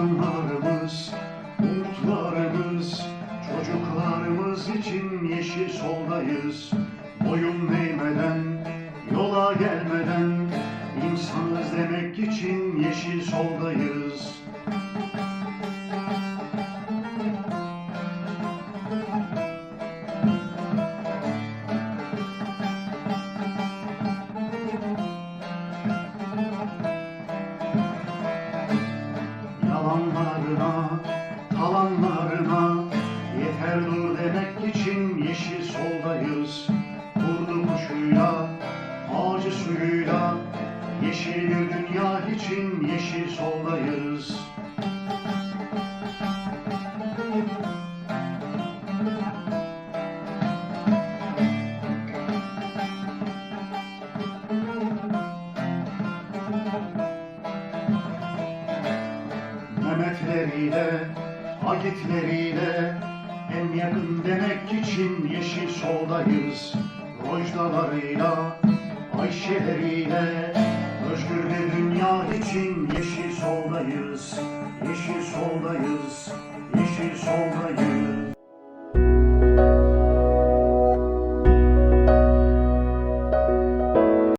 yarınlarımız, umutlarımız, çocuklarımız için yeşil soldayız. Boyun eğmeden, yola gelmeden, insanız demek için yeşil soldayız. Yalanlarına, talanlarına Yeter dur demek için yeşil soldayız. Kurdu kuşuyla, ağacı suyuyla. Yeşil bir dünya için yeşil soldayız Mehmetleriyle, Agitleriyle en yakın demek için yeşil soldayız. Rojdalarıyla, Ayşeleriyle özgür bir dünya için yeşil soldayız. Yeşil soldayız, yeşil soldayız.